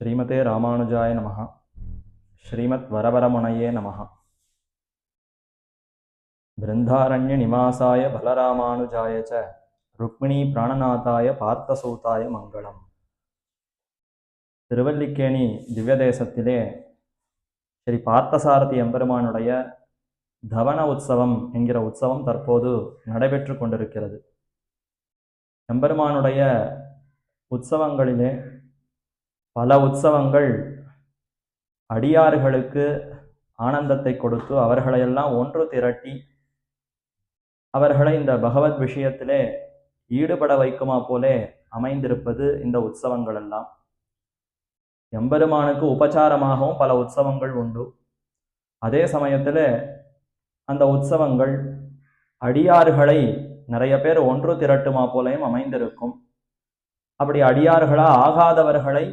ஸ்ரீமதே ராமானுஜாய நமகா ஸ்ரீமத் வரவரமுனையே நமः பிருந்தாரண்ய நிவாசாய பலராமானுஜாய ச. ருக்மிணி பிராணநாதாய பார்த்தசூதாய மங்களம். திருவல்லிக்கேணி திவ்ய தேசத்திலே ஸ்ரீ பார்த்தசாரதி எம்பெருமானுடைய தவன உற்சவம் என்கிற உற்சவம் தற்போது நடைபெற்று கொண்டிருக்கிறது. எம்பெருமானுடைய உற்சவங்களிலே பல உற்சவங்கள் அடியார்களுக்கு ஆனந்தத்தை கொடுத்து அவர்களையெல்லாம் ஒன்று திரட்டி அவர்களை இந்த பகவத் விஷயத்திலே ஈடுபட வைக்குமா போலே அமைந்திருப்பது இந்த உற்சவங்கள் எல்லாம் எம்பெருமானுக்கு உபச்சாரமாகவும் பல உற்சவங்கள் உண்டு. அதே சமயத்தில் அந்த உற்சவங்கள் அடியார்களை நிறைய பேர் ஒன்று திரட்டுமா போலையும் அமைந்திருக்கும். அப்படி அடியார்களா ஆகாதவர்களை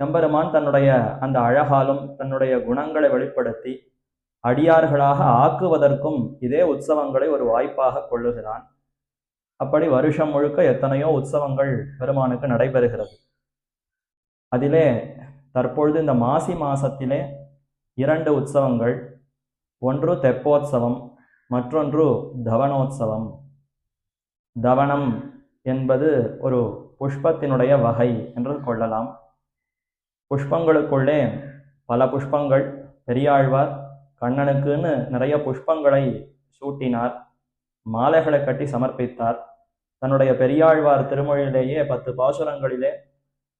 எம்பெருமான் தன்னுடைய அந்த அழகாலும் தன்னுடைய குணங்களை வெளிப்படுத்தி அடியார்களாக ஆக்குவதற்கும் இதே உற்சவங்களை ஒரு வாய்ப்பாக கொள்ளுகிறான். அப்படி வருஷம் முழுக்க எத்தனையோ உற்சவங்கள் பெருமானுக்கு நடைபெறுகிறது. அதிலே தற்பொழுது இந்த மாசி மாசத்திலே இரண்டு உற்சவங்கள் ஒன்று தெப்போத்சவம் மற்றொன்று தவனோத்சவம் தவனம் என்பது ஒரு புஷ்பத்தினுடைய வகை என்று கொள்ளலாம். புஷ்பங்களுக்குள்ளே பல புஷ்பங்கள் பெரியாழ்வார் கண்ணனுக்குன்னு நிறைய புஷ்பங்களை சூட்டினார் மாலைகளை கட்டி சமர்ப்பித்தார். தன்னுடைய பெரியாழ்வார் திருமொழியிலேயே பத்து பாசுரங்களிலே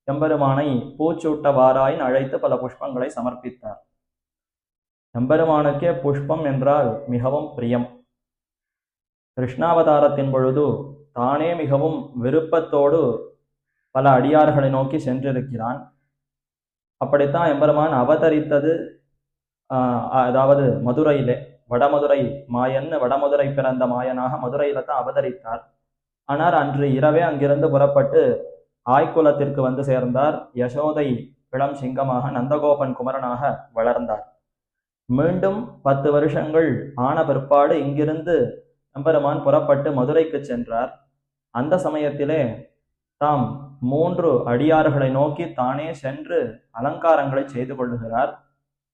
எம்பெருமானை பூச்சூட்ட வாராயின் அழைத்து பல புஷ்பங்களை சமர்ப்பித்தார். எம்பெருமானுக்கே புஷ்பம் என்றால் மிகவும் பிரியம். கிருஷ்ணாவதாரத்தின் பொழுது தானே மிகவும் விருப்பத்தோடு பல அடியார்களை நோக்கி சென்றிருக்கிறான். அப்படித்தான் எம்பெருமான் அவதரித்தது அதாவது மதுரையிலே வடமதுரை மாயன் வடமதுரை பிறந்த மாயனாக மதுரையில தான் அவதரித்தார். ஆனால் அன்று இரவே அங்கிருந்து புறப்பட்டு ஆய்குலத்திற்கு வந்து சேர்ந்தார். யசோதை இளம் சிங்கமாக நந்தகோபன் குமரனாக வளர்ந்தார். மீண்டும் பத்து வருஷங்கள் ஆன பிற்பாடு இங்கிருந்து எம்பெருமான் புறப்பட்டு மதுரைக்கு சென்றார். அந்த சமயத்திலே தாம் மூன்று அடியார்களை நோக்கி தானே சென்று அலங்காரங்களை செய்து கொள்ளுகிறார்.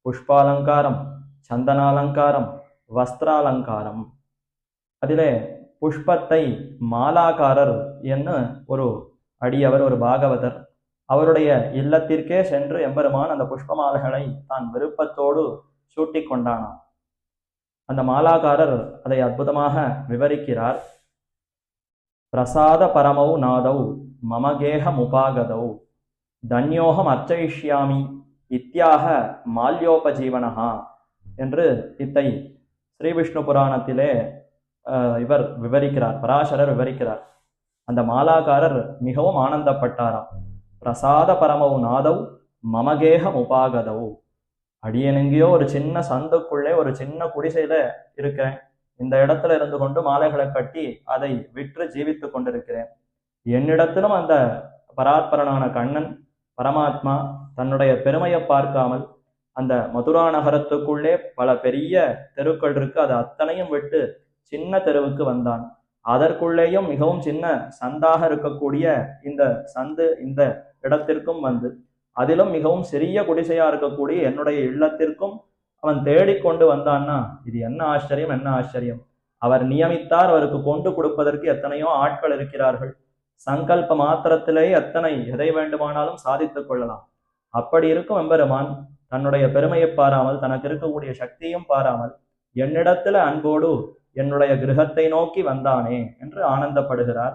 புஷ்பாலங்காரம் சந்தனாலங்காரம் வஸ்திராலங்காரம். அதிலே புஷ்பத்தை மாலாக்காரர் என்று ஒரு அடியவர் ஒரு பாகவதர் அவருடைய இல்லத்திற்கே சென்று எம்பெருமான் அந்த புஷ்ப மாலைகளை தான் விருப்பத்தோடு சூட்டி கொண்டானாம். அந்த மாலாக்காரர் அதை அற்புதமாக விவரிக்கிறார். பிரசாத பரமௌ நாதௌ மமகேக உபாகதௌ தன்யோகம் அர்ச்சயிஷ்யாமி இத்தியாக மால்யோபஜீவனஹா என்று இத்தை ஸ்ரீ விஷ்ணு புராணத்திலே இவர் விவரிக்கிறார் பராசரர் விவரிக்கிறார். அந்த மாலாக்காரர் மிகவும் ஆனந்தப்பட்டாராம். பிரசாத பரமவு நாதவ் மமகேகம் உபாகதவு அடியனெங்கேயோ ஒரு சின்ன சந்துக்குள்ளே ஒரு சின்ன குடிசையில இருக்கிறேன் இந்த இடத்துல இருந்து கொண்டு மாலைகளை கட்டி அதை விற்று ஜீவித்து கொண்டிருக்கிறேன். என்னிடத்திலும் அந்த பராத்பரனான கண்ணன் பரமாத்மா தன்னுடைய பெருமையை பார்க்காமல் அந்த மதுரா நகரத்துக்குள்ளே பல பெரிய தெருக்கள் இருக்கு. அது அத்தனையும் விட்டு சின்ன தெருவுக்கு வந்தான். அதற்குள்ளேயும் மிகவும் சின்ன சந்தாக இருக்கக்கூடிய இந்த சந்து இந்த இடத்திற்கும் வந்து அதிலும் மிகவும் சிறிய குடிசையா இருக்கக்கூடிய என்னுடைய இல்லத்திற்கும் அவன் தேடிக்கொண்டு வந்தான்னா இது என்ன ஆச்சரியம் என்ன ஆச்சரியம்? அவர் நியமித்தார் அவருக்கு கொண்டு கொடுப்பதற்கு எத்தனையோ ஆட்கள் இருக்கிறார்கள். சங்கல்ப மாத்திரத்திலே அத்தனை எதை வேண்டுமானாலும் சாதித்துக் கொள்ளலாம். அப்படி இருக்கும் எம்பெருமான் தன்னுடைய பெருமையை பாராமல் தனக்கு இருக்கக்கூடிய சக்தியும் பாராமல் என்னிடத்துல அன்போடு என்னுடைய கிரகத்தை நோக்கி வந்தானே என்று ஆனந்தப்படுகிறார்.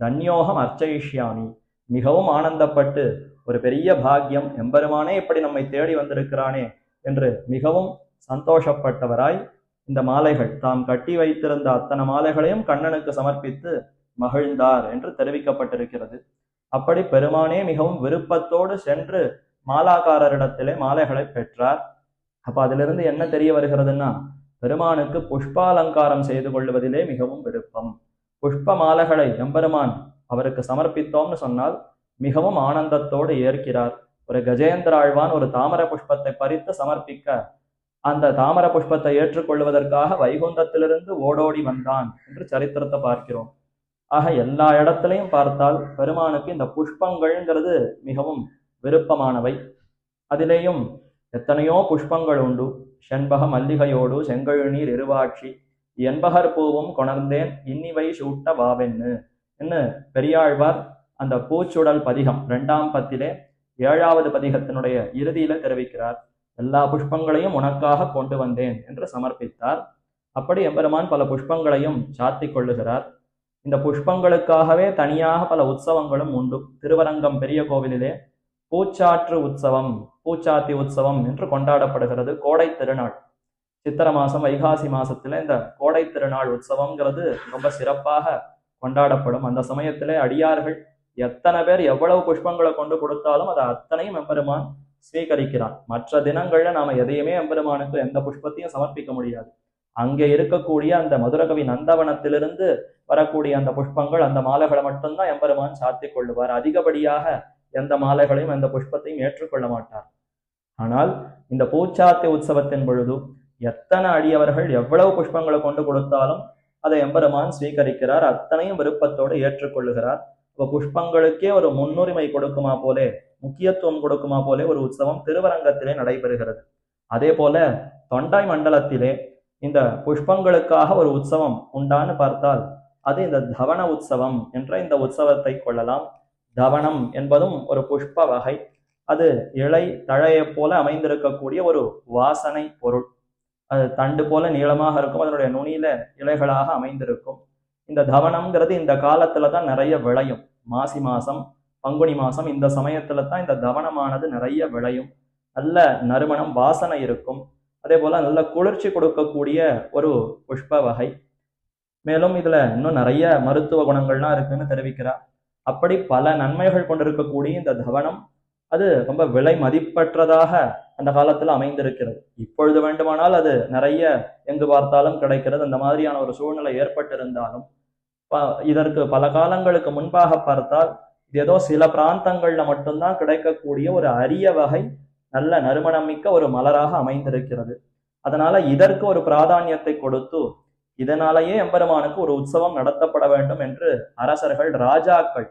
தன்யோகம் அர்ச்சயிஷ்யாமி. மிகவும் ஆனந்தப்பட்டு ஒரு பெரிய பாக்கியம் எம்பெருமானே இப்படி நம்மை தேடி வந்திருக்கிறானே என்று மிகவும் சந்தோஷப்பட்டவராய் இந்த மாலைகள் தாம் கட்டி வைத்திருந்த அத்தனை மாலைகளையும் கண்ணனுக்கு சமர்ப்பித்து மகிழ்ந்தார் என்று தெரிவிக்கப்பட்டிருக்கிறது. அப்படி பெருமானே மிகவும் விருப்பத்தோடு சென்று மாலாக்காரரிடத்திலே மாலைகளை பெற்றார். அப்ப அதிலிருந்து என்ன தெரிய வருகிறதுன்னா பெருமானுக்கு புஷ்பாலங்காரம் செய்து கொள்வதிலே மிகவும் விருப்பம். புஷ்ப மாலைகளை எம்பெருமான் அவருக்கு சமர்ப்பித்தோம்னு சொன்னால் மிகவும் ஆனந்தத்தோடு ஏற்கிறார். ஒரு கஜேந்திர ஆழ்வான் ஒரு தாமர புஷ்பத்தை பறித்து சமர்ப்பிக்க அந்த தாமர புஷ்பத்தை ஏற்றுக்கொள்வதற்காக வைகுந்தத்திலிருந்து ஓடோடி வந்தான் என்று சரித்திரத்தை பார்க்கிறோம். ஆக எல்லா இடத்துலையும் பார்த்தால் பெருமானுக்கு இந்த புஷ்பங்கள்ங்கிறது மிகவும் விருப்பமானவை. அதிலேயும் எத்தனையோ புஷ்பங்கள் உண்டு. செண்பக மல்லிகையோடு செங்கழுநீர் இருவாட்சி என்பகர் பூவும் கொணர்ந்தேன் இன்னிவை சூட்ட வாவென்னு. என்று பெரியாழ்வார் அந்த பூச்சுடல் பதிகம் இரண்டாம் பத்திலே ஏழாவது பதிகத்தினுடைய இறுதியில தெரிவிக்கிறார். எல்லா புஷ்பங்களையும் உனக்காக கொண்டு வந்தேன் என்று சமர்ப்பித்தார். அப்படி எம்பெருமான் பல புஷ்பங்களையும் சாத்திக் கொள்ளுகிறார். இந்த புஷ்பங்களுக்காகவே தனியாக பல உற்சவங்களும் உண்டு. திருவரங்கம் பெரிய கோவிலிலே பூச்சாற்று உற்சவம் பூச்சாத்தி உற்சவம் என்று கொண்டாடப்படுகிறது கோடை திருநாள். சித்திர மாசம் வைகாசி மாசத்துல இந்த கோடை திருநாள் உற்சவம்ங்கிறது ரொம்ப சிறப்பாக கொண்டாடப்படும். அந்த சமயத்திலே அடியார்கள் எத்தனை பேர் எவ்வளவு புஷ்பங்களை கொண்டு கொடுத்தாலும் அதை அத்தனையும் எம்பெருமான் ஸ்வீகரிக்கிறான் மற்ற தினங்கள்ல நாம எதையுமே எம்பெருமானுக்கு எந்த புஷ்பத்தையும் சமர்ப்பிக்க முடியாது. அங்கே இருக்கக்கூடிய அந்த மதுரகவி நந்தவனத்திலிருந்து வரக்கூடிய அந்த புஷ்பங்கள் அந்த மாலைகளை மட்டும்தான் எம்பெருமான் சாத்திக் கொள்ளுவார். அதிகப்படியாக எந்த மாலைகளையும் எந்த புஷ்பத்தையும் ஏற்றுக்கொள்ள மாட்டார். ஆனால் இந்த பூச்சாத்தி உற்சவத்தின் பொழுது எத்தனை அடியவர்கள் எவ்வளவு புஷ்பங்களை கொண்டு கொடுத்தாலும் அதை எம்பெருமான் ஸ்வீகரிக்கிறார். அத்தனையும் விருப்பத்தோடு ஏற்றுக்கொள்ளுகிறார். இப்போ புஷ்பங்களுக்கே ஒரு முன்னுரிமை கொடுக்குமா போலே முக்கியத்துவம் கொடுக்குமா போலே ஒரு உற்சவம் திருவரங்கத்திலே நடைபெறுகிறது. அதே போல தொண்டாய் மண்டலத்திலே இந்த புஷ்பங்களுக்காக ஒரு உற்சவம் உண்டான்னு பார்த்தால் அது இந்த தவண உற்சவம் என்ற இந்த உற்சவத்தை கொள்ளலாம். தவணம் என்பதும் ஒரு புஷ்ப வகை. அது இலை தழையைப் போல அமைந்திருக்கக்கூடிய ஒரு வாசனை பொருள். அது தண்டு போல நீளமாக இருக்கும் அதனுடைய நுனியில இலைகளாக அமைந்திருக்கும். இந்த தவணம்ங்கிறது இந்த காலத்துல தான் நிறைய விளையும். மாசி மாசம் பங்குனி மாசம் இந்த சமயத்துல தான் இந்த தவணமானது நிறைய விளையும். நல்ல நறுமணம் வாசனை இருக்கும். அதே போல் நல்ல குளிர்ச்சி கொடுக்கக்கூடிய ஒரு புஷ்ப வகை. மேலும் இதில் இன்னும் நிறைய மருத்துவ குணங்கள்லாம் இருக்குன்னு தெரிவிக்கிறார் அப்படி பல நன்மைகள் கொண்டிருக்கக்கூடிய இந்த தவனம் அது ரொம்ப விலை மதிப்பற்றதாக அந்த காலத்தில் அமைந்திருக்கிறது. இப்பொழுது வேண்டுமானால் அது நிறைய எங்கு பார்த்தாலும் கிடைக்கிறது. அந்த மாதிரியான ஒரு சூழ்நிலை ஏற்பட்டிருந்தாலும் இதற்கு பல காலங்களுக்கு முன்பாக பார்த்தால் இது ஏதோ சில பிராந்தங்கள்ல மட்டும்தான் கிடைக்கக்கூடிய ஒரு அரிய வகை நல்ல நறுமணம் மிக்க ஒரு மலராக அமைந்திருக்கிறது. அதனால இதற்கு ஒரு பிராதானியத்தை கொடுத்து இதனாலேயே எம்பெருமானுக்கு ஒரு உற்சவம் நடத்தப்பட வேண்டும் என்று அரசர்கள் ராஜாக்கள்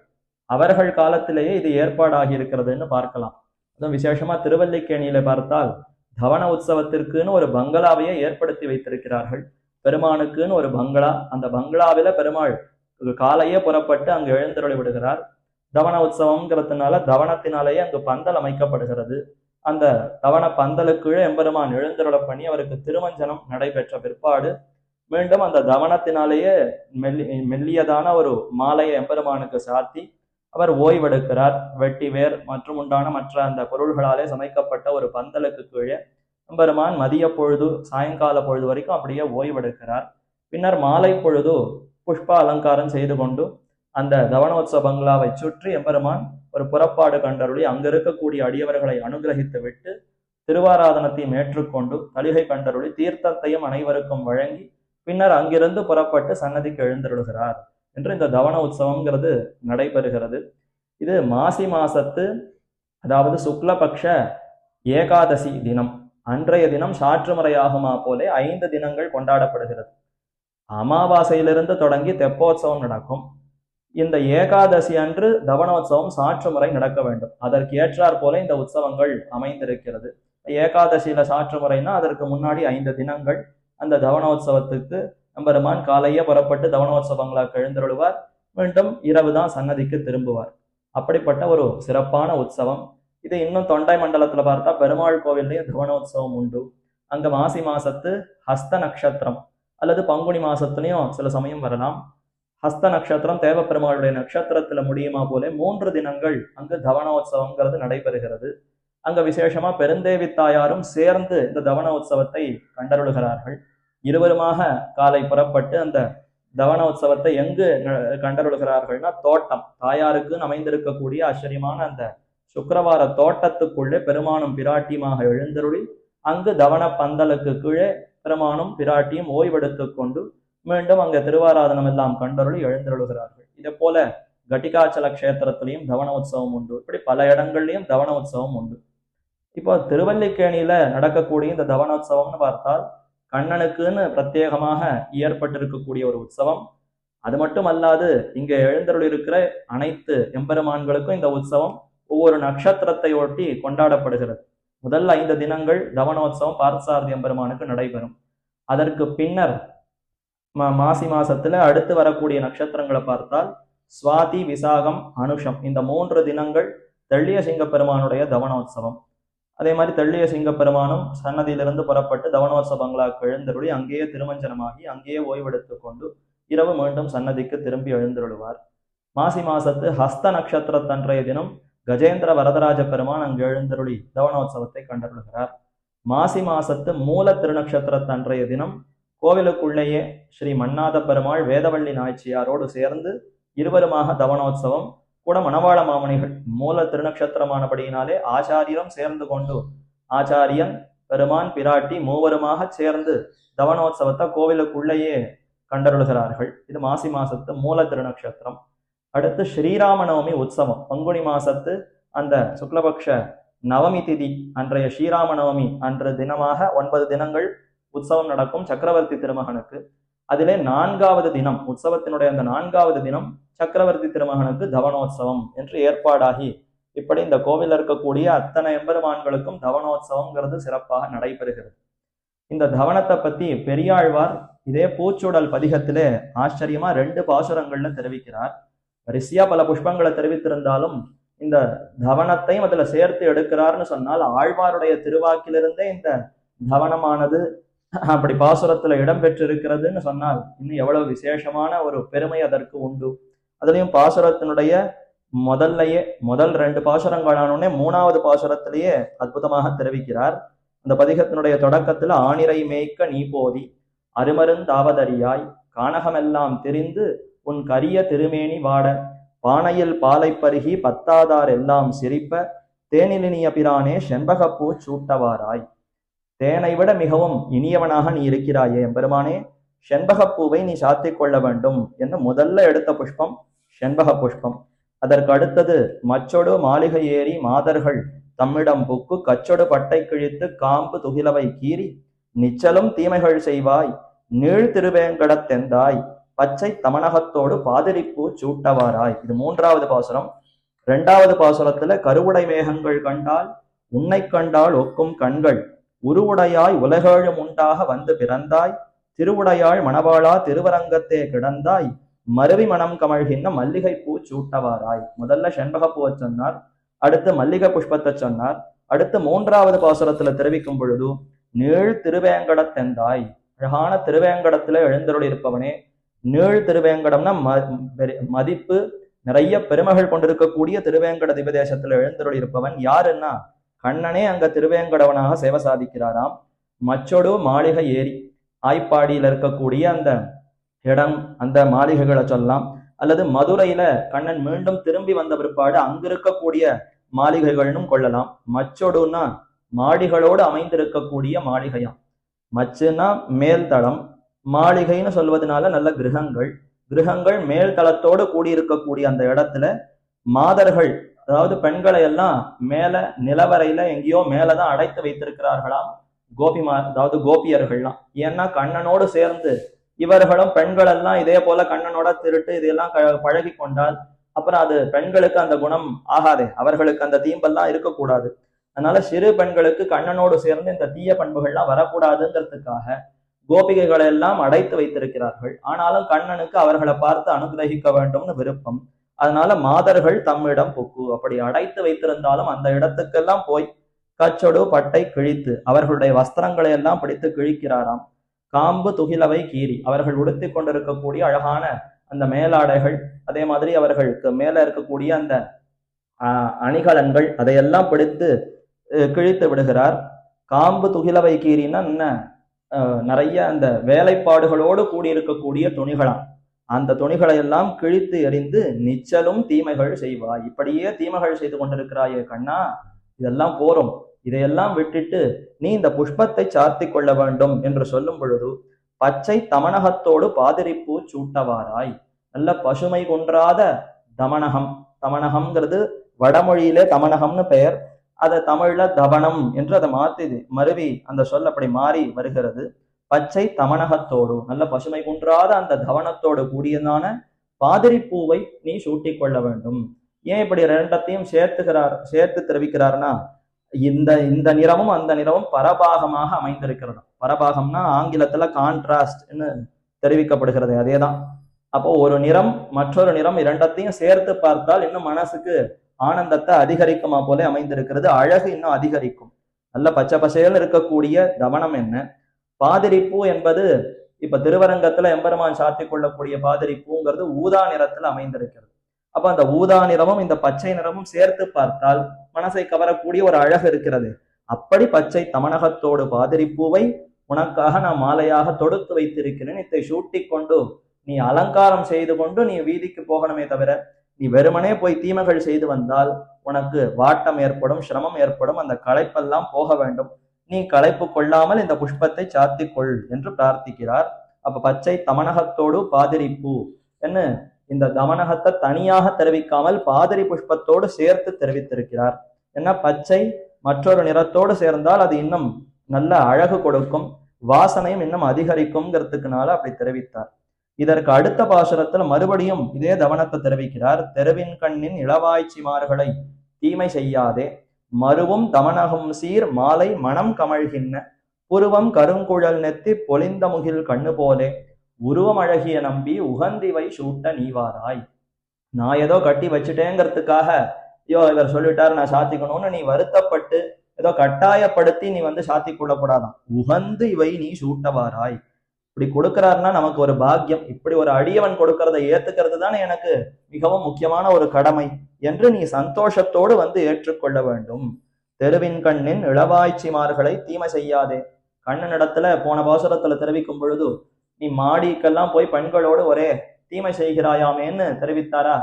அவர்கள் காலத்திலேயே இது ஏற்பாடாகி இருக்கிறதுன்னு பார்க்கலாம். அதுவும் விசேஷமா திருவல்லிக்கேணியில பார்த்தால் தவண உற்சவத்திற்குன்னு ஒரு பங்களாவையே ஏற்படுத்தி வைத்திருக்கிறார்கள். பெருமானுக்குன்னு ஒரு பங்களா அந்த பங்களாவில பெருமாள் ஒரு காலையே புறப்பட்டு அங்கு எழுந்தருளி விடுகிறார். தவண உற்சவம்ங்கிறதுனால தவணத்தினாலேயே அங்கு பந்தல் அமைக்கப்படுகிறது. அந்த தவண பந்தலுக்குள்ளே எம்பெருமான் எழுந்தருள பண்ணி அவருக்கு திருமஞ்சனம் நடைபெற்ற பிற்பாடு மீண்டும் அந்த தவணத்தினாலேயே மெல்லி மெல்லியதான ஒரு மாலையை எம்பெருமானுக்கு சாத்தி அவர் ஓய்வெடுக்கிறார். வெட்டி வேர் மற்றும் உண்டான மற்ற அந்த பொருள்களாலே சமைக்கப்பட்ட ஒரு பந்தலுக்கு கீழே எம்பெருமான் மதிய பொழுது சாயங்கால பொழுது வரைக்கும் அப்படியே ஓய்வெடுக்கிறார். பின்னர் மாலை பொழுது புஷ்ப அலங்காரம் செய்து கொண்டு அந்த தவனோத்ச பங்களாவை சுற்றி எம்பெருமான் ஒரு புறப்பாடு கண்டருளி அங்க இருக்கக்கூடிய அடியவர்களை அனுகிரகித்து விட்டு திருவாராதனத்தையும் ஏற்றுக்கொண்டு கலிகை கண்டருளி தீர்த்தத்தையும் அனைவருக்கும் வழங்கி பின்னர் அங்கிருந்து புறப்பட்டு சன்னதிக்கு எழுந்தருளுகிறார் என்று இந்த தவண உற்சவம்ங்கிறது நடைபெறுகிறது. இது மாசி மாசத்து அதாவது சுக்லபக்ஷ ஏகாதசி தினம். அன்றைய தினம் சாற்றுமுறையாகுமா போலே ஐந்து தினங்கள் கொண்டாடப்படுகிறது. அமாவாசையிலிருந்து தொடங்கி தெப்போத்சவம் நடக்கும். இந்த ஏகாதசி அன்று தவனோத்சவம் சாற்று முறை நடக்க வேண்டும். அதற்கு ஏற்றாற் போல இந்த உற்சவங்கள் அமைந்திருக்கிறது. ஏகாதசியில சாற்று முறைனா அதற்கு முன்னாடி ஐந்து தினங்கள். அந்த தவனோத்சவத்துக்கு நம்பெருமான் காலையே புறப்பட்டு தவனோத்சவங்களாக எழுந்தருளுவார் மீண்டும் இரவு தான் சன்னதிக்கு திரும்புவார். அப்படிப்பட்ட ஒரு சிறப்பான உற்சவம். இது இன்னும் தொண்டை மண்டலத்துல பார்த்தா பெருமாள் கோவில்லையும் தவனோத்சவம் உண்டு. அங்க மாசி மாசத்து ஹஸ்த நட்சத்திரம் அல்லது பங்குனி மாசத்துலயும் சில சமயம் வரலாம். ஹஸ்த நட்சத்திரம் தேவப்பெருமாளுடைய நட்சத்திரத்துல முடியுமா போல மூன்று தினங்கள் அங்கு தவனோத்சவங்கிறது நடைபெறுகிறது. அங்க விசேஷமா பெருந்தேவி தாயாரும் சேர்ந்து இந்த தவனோத்சவத்தை கண்டருளுகிறார்கள். இருவருமாக காலை புறப்பட்டு அந்த தவன உற்சவத்தை எங்கு ந- கண்டருளுகிறார்கள்னா தோட்டம். தாயாருக்குன்னு அமைந்திருக்கக்கூடிய ஆச்சரியமான அந்த சுக்கரவார தோட்டத்துக்குள்ளே பெருமானும் பிராட்டியுமாக எழுந்தருளி அங்கு தவன பந்தலுக்கு கீழே பெருமானும் பிராட்டியும் ஓய்வெடுத்து கொண்டு மீண்டும் அங்க திருவாராதனம் எல்லாம் கண்டருளி எழுந்தருளுகிறார்கள். இதே போல கட்டிகாச்சல கஷேத்திரத்திலையும் தவண உற்சவம் உண்டு. இப்படி பல இடங்கள்லயும் தவண உற்சவம் உண்டு. இப்போ திருவல்லிக்கேணியில நடக்கக்கூடிய இந்த தவனோத்சவம்னு பார்த்தால் கண்ணனுக்குன்னு பிரத்யேகமாக ஏற்பட்டிருக்கக்கூடிய ஒரு உற்சவம். அது மட்டும் அல்லாது இங்க எழுந்தருள் இருக்கிற அனைத்து எம்பெருமான்களுக்கும் இந்த உற்சவம் ஒவ்வொரு நட்சத்திரத்தை ஒட்டி கொண்டாடப்படுகிறது. முதல் ஐந்து தினங்கள் தவனோத்சவம் பார்த்தசாரதி எம்பெருமானுக்கு நடைபெறும். அதற்கு பின்னர் மாசி மாசத்துல அடுத்து வரக்கூடிய நட்சத்திரங்களை பார்த்தால் சுவாதி விசாகம் அனுஷம். இந்த மூன்று தினங்கள் தெள்ளிய சிங்க பெருமானுடைய தவனோத்சவம். அதே மாதிரி தெள்ளிய சிங்க பெருமானும் சன்னதியிலிருந்து புறப்பட்டு தவனோத்சவங்களாக எழுந்தருளி அங்கேயே திருமஞ்சனமாகி அங்கேயே ஓய்வெடுத்து கொண்டு இரவு மீண்டும் சன்னதிக்கு திரும்பி எழுந்தருளுவார். மாசி மாசத்து ஹஸ்த நட்சத்திரத்தன்றைய தினம் கஜேந்திர வரதராஜ பெருமான் அங்கு எழுந்தருளி தவனோத்சவத்தை கண்டருளுகிறார். மாசி மாசத்து மூல திருநக்ஷத்திரத்தன்றைய தினம் கோவிலுக்குள்ளேயே ஸ்ரீ மன்னாத பெருமாள் வேதவள்ளி நாய்ச்சியாரோடு சேர்ந்து இருவருமாக தவனோத்சவம் கூட மணவாள மாமணிகள் மூல திருநக்ஷத்திரமானபடியினாலே ஆச்சாரியரும் சேர்ந்து கொண்டு ஆச்சாரியன் பெருமான் பிராட்டி மூவருமாக சேர்ந்து தவனோத்சவத்தை கோவிலுக்குள்ளேயே கண்டருளுகிறார்கள். இது மாசி மாசத்து மூல திருநக்ஷத்திரம். அடுத்து ஸ்ரீராமநவமி உற்சவம் பங்குனி மாசத்து அந்த சுக்லபக்ஷ நவமி திதி அன்றைய ஸ்ரீராமநவமி அன்று தினமாக ஒன்பது தினங்கள் உற்சவம் நடக்கும் சக்கரவர்த்தி திருமகனுக்கு. அதிலே நான்காவது தினம் உற்சவத்தினுடைய அந்த நான்காவது தினம் சக்கரவர்த்தி திருமகனுக்கு தவனோத்சவம் என்று ஏற்பாடாகி. இப்படி இந்த கோவில் இருக்கக்கூடிய அத்தனை எம்பெருமான்களுக்கும் தவனோத்சவம்ங்கிறது சிறப்பாக நடைபெறுகிறது. இந்த தவனத்தை பத்தி பெரியாழ்வார் இதே பூச்சுடல் பதிகத்திலே ஆச்சரியமா ரெண்டு பாசுரங்கள்ல தெரிவிக்கிறார். வரிசையா பல புஷ்பங்களை தெரிவித்திருந்தாலும் இந்த தவனத்தையும் அதுல சேர்த்து எடுக்கிறார்னு சொன்னால் ஆழ்வாருடைய திருவாக்கிலிருந்தே இந்த தவனமானது அப்படி பாசுரத்துல இடம்பெற்றிருக்கிறதுன்னு சொன்னால் இன்னும் எவ்வளவு விசேஷமான ஒரு பெருமை அதற்கு உண்டு. அதுலயும் பாசுரத்தினுடைய முதல்லையே முதல் ரெண்டு பாசுரங்களானோடனே மூணாவது பாசுரத்திலேயே அற்புதமாக தெரிவிக்கிறார். அந்த பதிகத்தினுடைய தொடக்கத்துல ஆணிரை மேய்க்க நீ போதி அருமருந்தாவதறியாய் கானகமெல்லாம் தெரிந்து உன் கரிய திருமேனி வாட பானையில் பாலை பருகி பத்தாதார் எல்லாம் சிரிப்ப தேனிலினிய பிரானே செண்பகப்பூ சூட்டவாராய். தேனை விட மிகவும் இனியவனாக நீ இருக்கிறாயே. எம்பெருமானே செண்பகப்பூவை நீ சாத்திக் கொள்ள வேண்டும் என்று முதல்ல எடுத்த புஷ்பம் செண்பக புஷ்பம். அதற்கு அடுத்தது மச்சொடு மாளிகை ஏறி மாதர்கள் தம்மிடம் புக்கு கச்சொடு பட்டை கிழித்து காம்பு துகிலவை கீறி நிச்சலும் தீமைகள் செய்வாய் நீள் திருவேங்கடத்தெந்தாய் பச்சை தமணகத்தோடு பாதிரிப்பூ சூட்டவாராய். இது மூன்றாவது பாசுரம். இரண்டாவது பாசுரத்துல கருவுடை மேகங்கள் கண்டால் உன்னை கண்டால் ஒக்கும் கண்கள். உருவுடையாய் உலகேழும் உண்டாக வந்து பிறந்தாய். திருவுடையாள் மணவாளா திருவரங்கத்தே கிடந்தாய். மருவி மனம் கமழ்கின்ற மல்லிகை பூ சூட்டவாராய். முதல்ல செண்பக பூவை சொன்னார் அடுத்து மல்லிகை புஷ்பத்தை சொன்னார் அடுத்து மூன்றாவது பாசுரத்துல தெரிவிக்கும் பொழுது நீழ் திருவேங்கடத்தெந்தாய் அழகான திருவேங்கடத்துல எழுந்தருள் இருப்பவனே. நீள் திருவேங்கடம்னா ம- மதிப்பு நிறைய பெருமைகள் கொண்டிருக்கக்கூடிய திருவேங்கட திவதேசத்துல எழுந்தருள் இருப்பவன் யாருன்னா கண்ணனே அங்க திருவேங்கடவனாக சேவை சாதிக்கிறாராம். மச்சொடு மாளிகை ஏரி ஆய்ப்பாடியில் இருக்கக்கூடிய அந்த இடம் அந்த மாளிகைகளை சொல்லலாம். அல்லது மதுரையில கண்ணன் மீண்டும் திரும்பி வந்த பிற்பாடு அங்க இருக்கக்கூடிய மாளிகைகள்னும் கொள்ளலாம். மச்சொடுன்னா மாடிகளோடு அமைந்திருக்கக்கூடிய மாளிகையாம். மச்சுன்னா மேல்தளம் மாளிகைன்னு சொல்வதனால நல்ல கிரகங்கள். கிரகங்கள் மேல் தளத்தோடு கூடியிருக்கக்கூடிய அந்த இடத்துல மாதர்கள் அதாவது பெண்களை எல்லாம் மேல நிலவரையில எங்கேயோ மேலதான் அடைத்து வைத்திருக்கிறார்களாம் கோபிமா அதாவது கோபியர்கள்லாம். ஏன்னா கண்ணனோடு சேர்ந்து இவர்களும் பெண்கள் எல்லாம் இதே போல கண்ணனோட திருட்டு இதெல்லாம் க- பழகி கொண்டால் அப்புறம் அது பெண்களுக்கு அந்த குணம் ஆகாதே. அவர்களுக்கு அந்த தீம்பெல்லாம் இருக்கக்கூடாது. அதனால சிறு பெண்களுக்கு கண்ணனோடு சேர்ந்து இந்த தீய பண்புகள்லாம் வரக்கூடாதுங்கிறதுக்காக கோபிகைகளை எல்லாம் அடைத்து வைத்திருக்கிறார்கள். ஆனாலும் கண்ணனுக்கு அவர்களை பார்த்து அனுகிரகிக்க வேண்டும்னு விருப்பம். அதனால மாதர்கள் தம்மிடம் பொக்கு. அப்படி அடைத்து வைத்திருந்தாலும் அந்த இடத்துக்கெல்லாம் போய் கச்சொடு பட்டை கிழித்து அவர்களுடைய வஸ்திரங்களை எல்லாம் பிடித்து கிழிக்கிறாராம். காம்பு துகிலவை கீறி அவர்கள் உடுத்திக் கொண்டிருக்கக்கூடிய அழகான அந்த மேலாடைகள் அதே மாதிரி அவர்களுக்கு மேல இருக்கக்கூடிய அந்த அணிகலன்கள் அதையெல்லாம் பிடித்து அஹ், கிழித்து விடுகிறார். காம்பு துகிலவை கீரின்னா என்ன? நிறைய அந்த வேலைப்பாடுகளோடு கூடியிருக்கக்கூடிய துணிகளாம். அந்த துணிகளை எல்லாம் கிழித்து எறிந்து நிச்சலும் தீமைகள் செய்வாய். இப்படியே தீமைகள் செய்து கொண்டிருக்கிறாயே கண்ணா இதெல்லாம் போரும். இதையெல்லாம் விட்டுட்டு நீ இந்த புஷ்பத்தை சார்த்தி கொள்ள வேண்டும் என்று சொல்லும் பொழுது பச்சை தமணகத்தோடு பாதிரிப்பூ சூட்டவாராய். நல்ல பசுமை குன்றாத தமணகம் தமணகம்ங்கிறது வடமொழியிலே தமணகம்னு பெயர். அதை தமிழ்ல தவணம் என்று அதை மாத்தி மருவி அந்த சொல் அப்படி மாறி வருகிறது. பச்சை தமணகத்தோடு நல்ல பசுமை குன்றாத அந்த தவணத்தோடு கூடியதான பாதிரிப்பூவை நீ சூட்டிக் கொள்ள வேண்டும். ஏன் இப்படி ரெண்டத்தையும் சேர்த்துகிறார் சேர்த்து தெரிவிக்கிறார்னா இந்த இந்த நிறமும் அந்த நிறமும் பரபாகமாக அமைந்திருக்கிறது. பரபாகம்னா ஆங்கிலத்துல கான்ட்ராஸ்ட்னு தெரிவிக்கப்படுகிறது அதேதான். அப்போ ஒரு நிறம் மற்றொரு நிறம் இரண்டத்தையும் சேர்த்து பார்த்தால் இன்னும் மனசுக்கு ஆனந்தத்தை அதிகரிக்குமா போல அமைந்திருக்கிறது அழகு இன்னும் அதிகரிக்கும். நல்ல பச்சை பசையில் இருக்கக்கூடிய தவனம் என்ன? பாதிரிப்பூ என்பது இப்ப திருவரங்கத்துல எம்பெருமான் சாத்தி கொள்ளக்கூடிய பாதிரிப்பூங்கிறது ஊதா நிறத்துல அமைந்திருக்கிறது. அப்ப அந்த ஊதா நிறமும் இந்த பச்சை நிறமும் சேர்த்து பார்த்தால் மனசை கவரக்கூடிய ஒரு அழகு இருக்கிறது. அப்படி பச்சை தமனகத்தோடு பாதிரிப்பூவை உனக்காக நான் மாலையாக தொடுத்து வைத்திருக்கிறேன். இதை சூட்டி கொண்டு நீ அலங்காரம் செய்து கொண்டு நீ வீதிக்கு போகணுமே தவிர நீ வெறுமனே போய் தீமைகள் செய்து வந்தால் உனக்கு வாட்டம் ஏற்படும் சிரமம் ஏற்படும் அந்த களைப்பெல்லாம் போக வேண்டும். நீ களைப்பு கொள்ளாமல் இந்த புஷ்பத்தை சாத்தி கொள் என்று பிரார்த்திக்கிறார். அப்ப பச்சை தமனகத்தோடு பாதிரி பூ என்ன? இந்த தமனகத்தை தனியாக தெரிவிக்காமல் பாதிரி புஷ்பத்தோடு சேர்த்து தெரிவித்திருக்கிறார். என்ன? பச்சை மற்றொரு நிறத்தோடு சேர்ந்தால் அது இன்னும் நல்ல அழகு கொடுக்கும் வாசனையும் இன்னும் அதிகரிக்கும்ங்கிறதுக்குனால அப்படி தெரிவித்தார். இதற்கு அடுத்த பாசுரத்துல மறுபடியும் இதே தவனத்தை தெரிவிக்கிறார். தெருவின் கண்ணின் இளவாய்ச்சிமார்களை தீமை செய்யாதே. மருவும் தமனகம் சீர் மாலை மனம் கமழ்கின்ன. புருவம் கருங்குழல் நெத்தி பொலிந்த முகில் கண்ணு போலே. உருவம் அழகிய நம்பி உகந்திவை சூட்ட நீவாராய் நான் ஏதோ கட்டி வச்சுட்டேங்கிறதுக்காக ஐயோ இவர் சொல்லிட்டார் நான் சாத்திக்கணும்னு நீ வருத்தப்பட்டு ஏதோ கட்டாயப்படுத்தி நீ வந்து சாத்தி கொள்ளக்கூடாதான் உகந்து இவை நீ சூட்டவாராய் இப்படி கொடுக்கிறாருன்னா நமக்கு ஒரு பாக்கியம். இப்படி ஒரு அடியவன் கொடுக்கறதை ஏத்துக்கிறது தானே எனக்கு மிகவும் முக்கியமான ஒரு கடமை என்று நீ சந்தோஷத்தோடு வந்து ஏற்றுக்கொள்ள வேண்டும். தெருவின் கண்ணின் இளவாய்ச்சிமார்களை தீமை செய்யாதே. கண்ணனிடத்துல போன பாசுரத்துல தெரிவிக்கும் பொழுது நீ மாடிக்கெல்லாம் போய் பெண்களோடு ஒரே தீமை செய்கிறாயாமேன்னு தெரிவித்தாரா?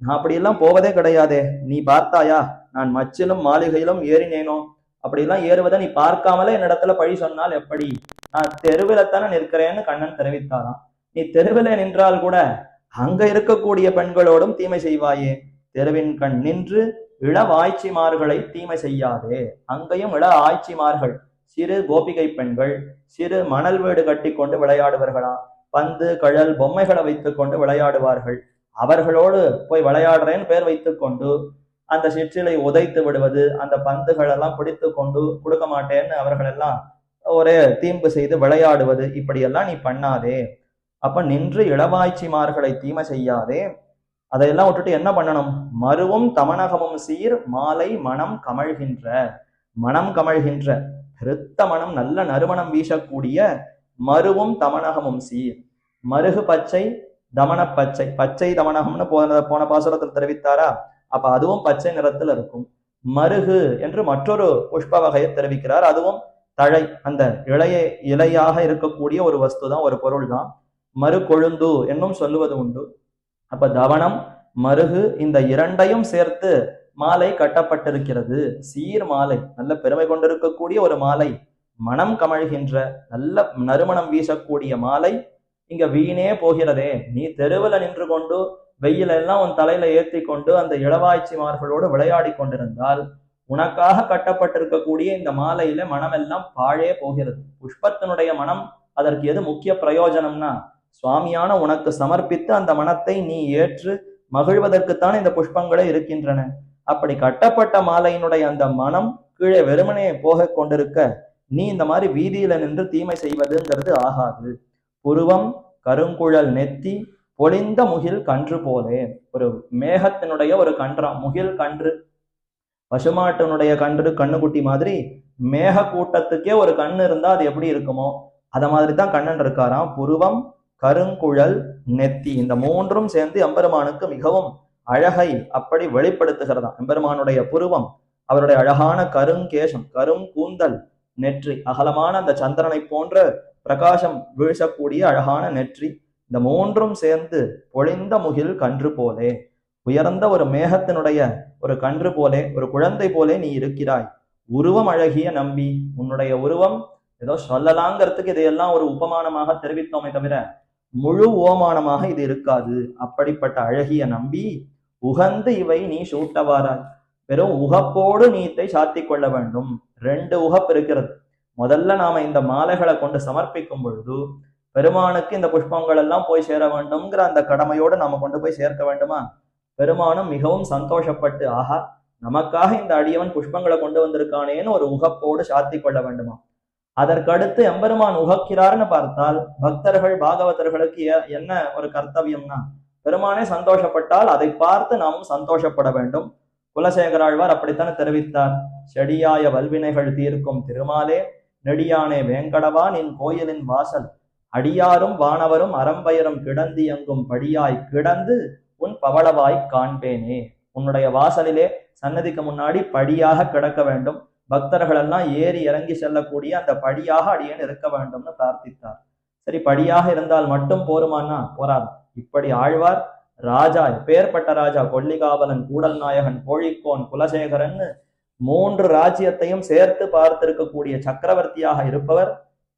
நான் அப்படியெல்லாம் போவதே கிடையாதே. நீ பார்த்தாயா? நான் மச்சிலும் மாளிகையிலும் ஏறினேனோ? அப்படியெல்லாம் ஏறுவதை நீ பார்க்காமலே என்னிடத்துல பழி சொன்னால் எப்படி? நான் தெருவில தானே நிற்கிறேன்னு கண்ணன் தெரிவித்தாராம். நீ தெருவில நின்றால் கூட அங்க இருக்கக்கூடிய பெண்களோடும் தீமை செய்வாயே. தெருவின் கண் நின்று இள ஆய்ச்சிமார்களை தீமை செய்யாதே. அங்கேயும் இள ஆய்ச்சிமார்கள் சிறு கோபிகை பெண்கள் சிறு மணல் வீடு கட்டி கொண்டு விளையாடுவார்களா? பந்து கழல் பொம்மைகளை வைத்துக் கொண்டு விளையாடுவார்கள். அவர்களோடு போய் விளையாடுறேன்னு பேர் வைத்துக்கொண்டு அந்த சிற்றிலை உதைத்து விடுவது அந்த பந்துகளெல்லாம் பிடித்து கொண்டு கொடுக்க மாட்டேன்னு அவர்கள் எல்லாம் ஒரே தீம்பு செய்து விளையாடுவது இப்படியெல்லாம் நீ பண்ணாதே. அப்ப நின்று இளவாய்ச்சிமார்களை தீமை செய்யாதே. அதையெல்லாம் விட்டுட்டு என்ன பண்ணணும்? மருவும் தமனகமும் சீர் மாலை மனம் கமழ்கின்ற. மனம் கமழ்கின்ற. பெருத்த மனம் நல்ல நறுமணம் வீசக்கூடிய மருவும் தமனகமும் சீர். மருகு பச்சை தமன பச்சை. பச்சை தமனகம்னு போன போன பாசுரத்தில் தெரிவித்தாரா? அப்ப அதுவும் பச்சை நிறத்தில் இருக்கும். மருகு என்று மற்றொரு புஷ்ப வகையை தெரிவிக்கிறார். அதுவும் தழை அந்த இளைய இலையாக இருக்கக்கூடிய ஒரு வஸ்து தான் ஒரு பொருள் தான் மறு கொழுந்து என்னும் சொல்லுவது உண்டு. அப்ப தவனம் மருகு இந்த இரண்டையும் சேர்த்து மாலை கட்டப்பட்டிருக்கிறது. சீர் மாலை நல்ல பெருமை கொண்டிருக்கக்கூடிய ஒரு மாலை. மனம் கமழ்கின்ற நல்ல நறுமணம் வீசக்கூடிய மாலை. இங்க வீணே போகிறதே. நீ தெருவில் நின்று கொண்டு வெயில எல்லாம் உன் தலையில ஏற்றி கொண்டு அந்த இளவாய்ச்சிமார்களோடு விளையாடி கொண்டிருந்தால் உனக்காக கட்டப்பட்டிருக்கக்கூடிய இந்த மாலையில மனமெல்லாம் பாழே போகிறது. புஷ்பத்தினுடைய மனம் அதற்கு எது முக்கிய பிரயோஜனம்னா சுவாமியான உனக்கு சமர்ப்பித்து அந்த மனத்தை நீ ஏற்று மகிழ்வதற்குத்தான் இந்த புஷ்பங்களே இருக்கின்றன. அப்படி கட்டப்பட்ட மாலையினுடைய அந்த மனம் கீழே வெறுமனே போக கொண்டிருக்க நீ இந்த மாதிரி வீதியில நின்று தீமை செய்வதுங்கிறது ஆகாது. புருவம் கருங்குழல் நெத்தி பொழிந்த முகில் கன்று போலே. ஒரு மேகத்தினுடைய ஒரு கன்றாம் முகில் கன்று பசுமாட்டினுடைய கன்று கண்ணுக்குட்டி மாதிரி மேக கூட்டத்துக்கே ஒரு கண்ணு இருந்தா அது எப்படி இருக்குமோ அத மாதிரி தான் கண்ணன் இருக்காராம். புருவம் கருங்குழல் நெத்தி இந்த மூன்றும் சேர்ந்து எம்பெருமானுக்கு மிகவும் அழகை அப்படி வெளிப்படுத்துகிறதாம். எம்பெருமானுடைய புருவம் அவருடைய அழகான கருங்கேசம் கரும் கூந்தல் நெற்றி அகலமான அந்த சந்திரனை போன்ற பிரகாசம் வீழ்ச்சக்கூடிய அழகான நெற்றி இந்த மூன்றும் சேர்ந்து பொழிந்த முகில் கன்று போலே. உயர்ந்த ஒரு மேகத்தினுடைய ஒரு கன்று போலே ஒரு குழந்தை போலே நீ இருக்கிறாய். உருவம் அழகிய நம்பி உன்னுடைய உருவம் ஏதோ சொல்லலாங்கிறதுக்கு இதையெல்லாம் ஒரு உபமானமாக தெரிவித்தோமே தவிர முழு ஓமானமாக இது இருக்காது. அப்படிப்பட்ட அழகிய நம்பி உகந்து இவை நீ சூட்டவாராய் வெறும் உகப்போடு நீத்தை சாத்தி கொள்ள வேண்டும். ரெண்டு உகப்பு இருக்கிறது. முதல்ல நாம இந்த மாலைகளை கொண்டு சமர்ப்பிக்கும் பொழுது பெருமானுக்கு இந்த புஷ்பங்கள் எல்லாம் போய் சேர வேண்டும்ங்கிற அந்த கடமையோடு நாம கொண்டு போய் சேர்க்க வேண்டுமா? பெருமானும் மிகவும் சந்தோஷப்பட்டு ஆஹா நமக்காக இந்த அடியவன் புஷ்பங்களை கொண்டு வந்திருக்கானேன்னு ஒரு உகப்போடு சாத்தி கொள்ள வேண்டுமா அதற்கடுத்து எம்பெருமான் உகக்கிறார்னு பார்த்தால் பக்தர்கள் பாகவதர்களுக்கு என்ன ஒரு கர்த்தவியம்னா பெருமானே சந்தோஷப்பட்டால் அதை பார்த்து நாமும் சந்தோஷப்பட வேண்டும். குலசேகராழ்வார் அப்படித்தானே தெரிவித்தார் செடியாய வல்வினைகள் தீர்க்கும் திருமாலே நெடியானே வேங்கடவா நின் கோயிலின் வாசல். அடியாரும் வானவரும் அறம்பயரும் கிடந்து எங்கும் படியாய் கிடந்து உன் பவளவாய் காண்பேனே. உன்னுடைய வாசலிலே சன்னதிக்கு முன்னாடி படியாக கிடக்க வேண்டும். பக்தர்கள் எல்லாம் ஏறி இறங்கி செல்லக்கூடிய அந்த படியாக அடியேன் இருக்க வேண்டும்னு பிரார்த்தித்தார். சரி படியாக இருந்தால் மட்டும் போருமானா போராது இப்படி ஆழ்வார் ராஜா பேர்பட்ட ராஜா கொல்லிகாவலன் கூடல் நாயகன் கோழிக்கோன் குலசேகரன் மூன்று ராஜ்யத்தையும் சேர்த்து பார்த்திருக்கக்கூடிய சக்கரவர்த்தியாக இருப்பவர்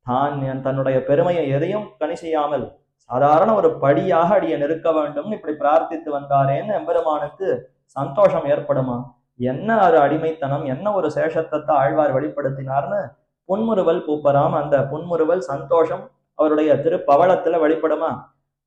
தான் தன்னுடைய பெருமையை எதையும் கணி செய்யாமல் சாதாரண ஒரு படியாக அடியேன் நெருக்க வேண்டும். இப்படி பிரார்த்தித்து வந்தாரேன்னு எம்பெருமானுக்கு சந்தோஷம் ஏற்படுமா? என்ன ஒரு அடிமைத்தனம்? என்ன ஒரு சேஷத்தத்தை ஆழ்வார் வெளிப்படுத்தினார்னு புன்முறுவல் பூப்பராம் அந்த புன்முறுவல் சந்தோஷம் அவருடைய திருப்பவளத்துல வெளிப்படுமா?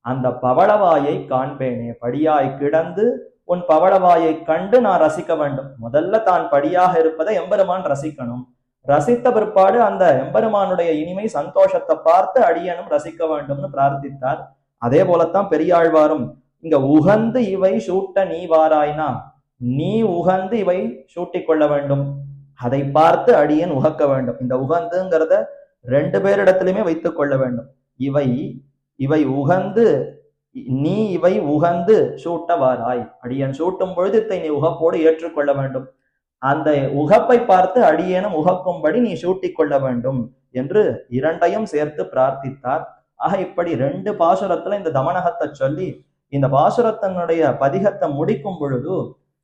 அந்த பவளவாயை காண்பேனே படியாய் கிடந்து உன் பவளவாயை கண்டு நான் ரசிக்க வேண்டும். முதல்ல தான் படியாக இருப்பதை எம்பெருமான் ரசிக்கணும். ரசித்த பிற்பாடு அந்த எம்பெருமானுடைய இனிமை சந்தோஷத்தை பார்த்து அடியனும் ரசிக்க வேண்டும்னு பிரார்த்தித்தார். அதே போலத்தான் பெரியாழ்வாரும் இங்க உகந்து இவை சூட்ட நீ வாராய்னா நீ உகந்து இவை சூட்டிக் கொள்ள வேண்டும். அதை பார்த்து அடியன் உகக்க வேண்டும். இந்த உகந்துங்கிறத ரெண்டு பேரிடத்திலுமே வைத்துக் கொள்ள வேண்டும். இவை இவை உகந்து நீ இவை உகந்து சூட்ட வாராய். அடியன் சூட்டும் பொழுது இதை நீ உகப்போடு ஏற்றுக்கொள்ள வேண்டும். அந்த உகப்பை பார்த்து அடியேனும் உகக்கும்படி நீ சூட்டிக் கொள்ள வேண்டும் என்று இரண்டையும் சேர்த்து பிரார்த்தித்தார். ஆக இப்படி ரெண்டு பாசுரத்துல இந்த தமனகத்தை சொல்லி இந்த பாசுரத்தினுடைய பதிகத்தை முடிக்கும் பொழுது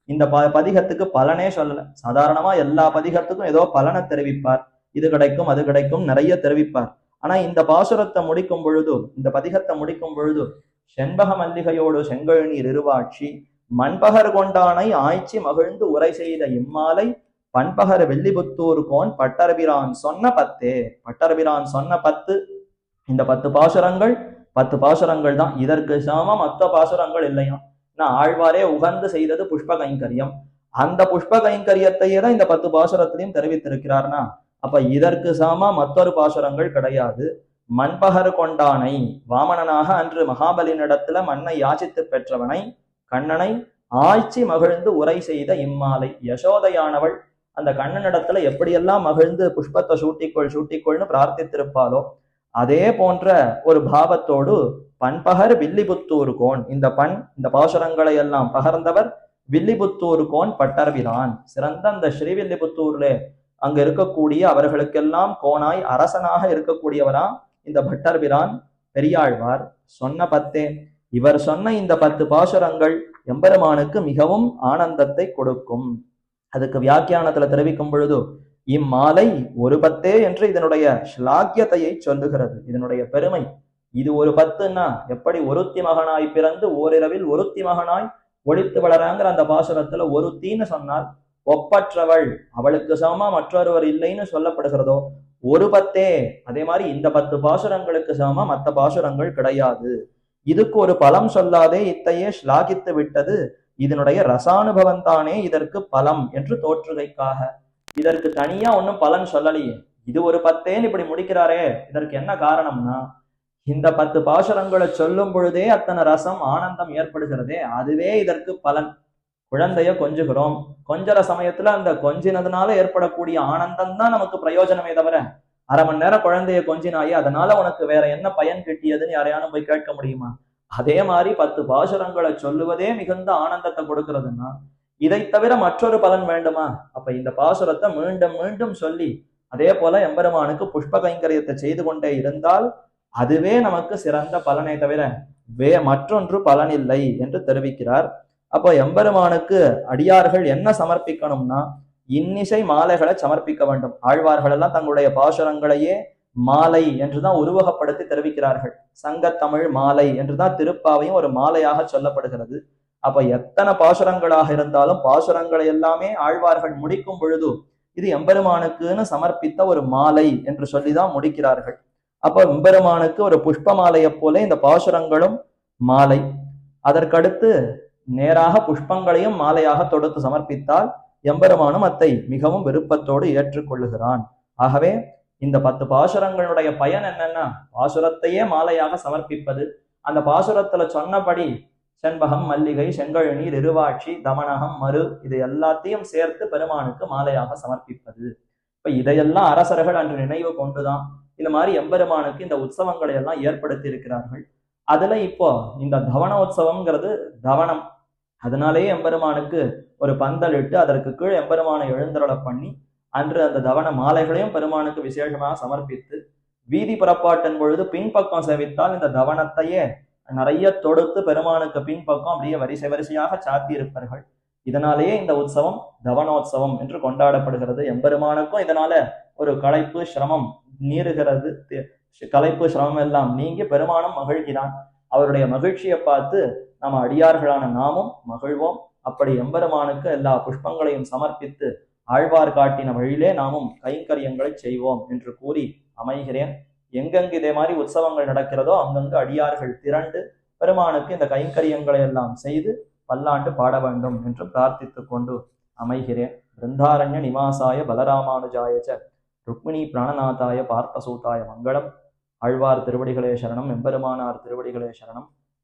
இந்த ப பதிகத்துக்கு பலனே சொல்லல. சாதாரணமா எல்லா பதிகத்துக்கும் ஏதோ பலனை தெரிவிப்பார். இது கிடைக்கும் அது கிடைக்கும் நிறைய தெரிவிப்பார். ஆனா இந்த பாசுரத்தை முடிக்கும் பொழுது இந்த பதிகத்தை முடிக்கும் பொழுது செண்பக மல்லிகையோடு செங்கழ் நீர் இருவாட்சி மண்பகர் கொண்டானை ஆய்ச்சி மகிழ்ந்து உரை செய்த இம்மாலை பண்பகர் வெள்ளிபுத்தூர் கோன் பட்டர்பிரான் சொன்ன பத்தே. பட்டர்பிரான் சொன்ன பத்து. இந்த பத்து பாசுரங்கள் பத்து பாசுரங்கள் தான். இதற்கு சம மத்த பாசுரங்கள் இல்லையா நான் ஆழ்வாரே உகந்து செய்தது புஷ்ப கைங்கரியம் அந்த புஷ்ப கைங்கரியத்தையே தான் இந்த பத்து பாசுரத்திலையும் தெரிவித்திருக்கிறார்னா அப்ப இதற்கு சம மற்றொரு பாசுரங்கள் கிடையாது. மண்பகர் கொண்டானை வாமனனாக அன்று மகாபலினிடத்துல மண்ணை யாச்சித்து பெற்றவனை கண்ணனை ஆய்ச்சி மகிழ்ந்து உரை செய்த இம்மாலை. யசோதையானவள் அந்த கண்ணனிடத்துல எப்படியெல்லாம் மகிழ்ந்து புஷ்பத்தை சூட்டிக்கொள் சூட்டிக்கொள்னு பிரார்த்தித்திருப்பாளோ அதே போன்ற ஒரு பாவத்தோடு பண்பகர் வில்லிபுத்தூர் கோன். இந்த பண் இந்த பாசுரங்களை எல்லாம் பகர்ந்தவர் வில்லிபுத்தூர் கோன் பட்டர்விரான் சிறந்த அந்த ஸ்ரீவில்லிபுத்தூர்ல அங்க இருக்கக்கூடிய அவர்களுக்கெல்லாம் கோனாய் அரசனாக இருக்கக்கூடியவரா இந்த பட்டர்பிரான் பெரியாழ்வார். சொன்ன பத்தே இவர் சொன்ன இந்த பத்து பாசுரங்கள் எம்பெருமானுக்கு மிகவும் ஆனந்தத்தை கொடுக்கும். அதுக்கு வியாக்கியானத்துல தெரிவிக்கும் பொழுது இம்மாலை ஒரு பத்தே என்று இதனுடைய ஸ்லாக்கியத்தையை சொல்லுகிறது. இதனுடைய பெருமை இது ஒரு பத்துன்னா எப்படி ஒருத்தி மகனாய் பிறந்து ஓரிரவில் ஒருத்தி மகனாய் ஒழித்து வளராங்கிற அந்த பாசுரத்துல ஒருத்தின்னு சொன்னால் ஒப்பற்றவள் அவளுக்கு சமமா மற்றொருவர் இல்லைன்னு சொல்லப்படுகிறதோ ஒரு பத்தே. அதே மாதிரி இந்த பத்து பாசுரங்களுக்கு சமமா மற்ற பாசுரங்கள் கிடையாது. இதுக்கு ஒரு பலம் சொல்லாதே இத்தையே ஸ்லாகித்து விட்டது. இதனுடைய ரசானுபவம் தானே இதற்கு பலம் என்று தோற்றுகைக்காக. இதற்கு தனியா ஒன்றும் பலன் சொல்லலையே. இது ஒரு பத்தேன்னு இப்படி முடிக்கிறாரே. இதற்கு என்ன காரணம்னா இந்த பத்து பாசுரங்களை சொல்லும் பொழுதே அத்தனை ரசம் ஆனந்தம் ஏற்படுகிறதே. அதுவே இதற்கு பலன். குழந்தைய கொஞ்சுகிறோம். கொஞ்சற சமயத்துல அந்த கொஞ்சினதுனால ஏற்படக்கூடிய ஆனந்தம் தான் நமக்கு பிரயோஜனமே தவிர அரை மணி நேரம் குழந்தைய கொஞ்சினாயே அதனால உனக்கு வேற என்ன பயன் கிட்டியதுன்னு யாரையானும் போய் கேட்க முடியுமா? அதே மாதிரி பத்து பாசுரங்களை சொல்லுவதே மிகுந்த ஆனந்தத்தை கொடுக்கிறதுன்னா இதை தவிர மற்றொரு பலன் வேண்டுமா? அப்ப இந்த பாசுரத்தை மீண்டும் மீண்டும் சொல்லி அதே போல எம்பெருமானுக்கு புஷ்ப கைங்கரியத்தை செய்து கொண்டே இருந்தால் அதுவே நமக்கு சிறந்த பலனை தவிர வே மற்றொன்று பலன் இல்லை என்று தெரிவிக்கிறார். அப்போ எம்பெருமானுக்கு அடியார்கள் என்ன சமர்ப்பிக்கணும்னா இன்னிசை மாலைகளை சமர்ப்பிக்க வேண்டும். ஆழ்வார்கள் எல்லாம் தங்களுடைய பாசுரங்களையே மாலை என்றுதான் உருவகப்படுத்தி தெரிவிக்கிறார்கள். சங்கத்தமிழ் மாலை என்றுதான் திருப்பாவையும் ஒரு மாலையாக சொல்லப்படுகிறது. அப்ப எத்தனை பாசுரங்களாக இருந்தாலும் பாசுரங்களை எல்லாமே ஆழ்வார்கள் முடிக்கும் பொழுது இது எம்பெருமானுக்குன்னு சமர்ப்பித்த ஒரு மாலை என்று சொல்லிதான் முடிக்கிறார்கள். அப்ப எம்பெருமானுக்கு ஒரு புஷ்ப மாலையைப் போல இந்த பாசுரங்களும் மாலை. அதற்கடுத்து நேராக புஷ்பங்களையும் மாலையாக தொடுத்து சமர்ப்பித்தால் எம்பெருமானும் அத்தை மிகவும் விருப்பத்தோடு ஏற்றுக்கொள்ளுகிறான். ஆகவே இந்த பத்து பாசுரங்களுடைய பயன் என்னன்னா பாசுரத்தையே மாலையாக சமர்ப்பிப்பது. அந்த பாசுரத்துல சொன்னபடி செண்பகம் மல்லிகை செங்கழுநீர் இருவாட்சி தமனகம் மறு இது எல்லாத்தையும் சேர்த்து பெருமானுக்கு மாலையாக சமர்ப்பிப்பது. இப்ப இதையெல்லாம் அரசர்கள் அன்று நினைவு கொண்டுதான் இந்த மாதிரி எம்பெருமானுக்கு இந்த உற்சவங்களை எல்லாம் ஏற்படுத்தி இருக்கிறார்கள். அதுல இப்போ இந்த தவன உற்சவம்ங்கிறது தவனம். அதனாலேயே எம்பெருமானுக்கு ஒரு பந்தலிட்டு அதற்கு கீழ் எம்பெருமானை எழுந்தருள பண்ணி அன்று அந்த தவண மாலைகளையும் பெருமானுக்கு விசேஷமாக சமர்ப்பித்து வீதி புறப்பாட்டின் பொழுது பின்பக்கம் சேவித்தால் இந்த தவணத்தையே நிறைய தொடுத்து பெருமானுக்கு பின்பக்கம் அப்படியே வரிசை வரிசையாக சாத்தியிருப்பார்கள். இதனாலேயே இந்த உற்சவம் தவனோத்சவம் என்று கொண்டாடப்படுகிறது. எம்பெருமானுக்கும் இதனால ஒரு களைப்பு சிரமம் நீருகிறது களைப்பு சிரமம் எல்லாம் நீங்கி பெருமானம் மகிழ்கிறான். அவருடைய மகிழ்ச்சியை பார்த்து நாம் அடியார்களான நாமும் மகிழ்வோம். அப்படி எம்பெருமானுக்கு எல்லா புஷ்பங்களையும் சமர்ப்பித்து ஆழ்வார் காட்டின வழியிலே நாமும் கைங்கரியங்களை செய்வோம் என்று கூறி அமைகிறேன். எங்கெங்கு இதே மாதிரி உற்சவங்கள் நடக்கிறதோ அங்கங்கு அடியார்கள் திரண்டு பெருமானுக்கு இந்த கைங்கரியங்களை எல்லாம் செய்து பல்லாண்டு பாட வேண்டும் என்று பிரார்த்தித்து கொண்டு அமைகிறேன். பிருந்தாரண்ய நிவாசாய பலராமானுஜாய ச ருக்மிணி பிராணநாதாய பார்த்தசூதாய மங்களம். ஆழ்வார் திருவடிகளே சரணம் எம்பெருமானார் திருவடிகளே சரணம்.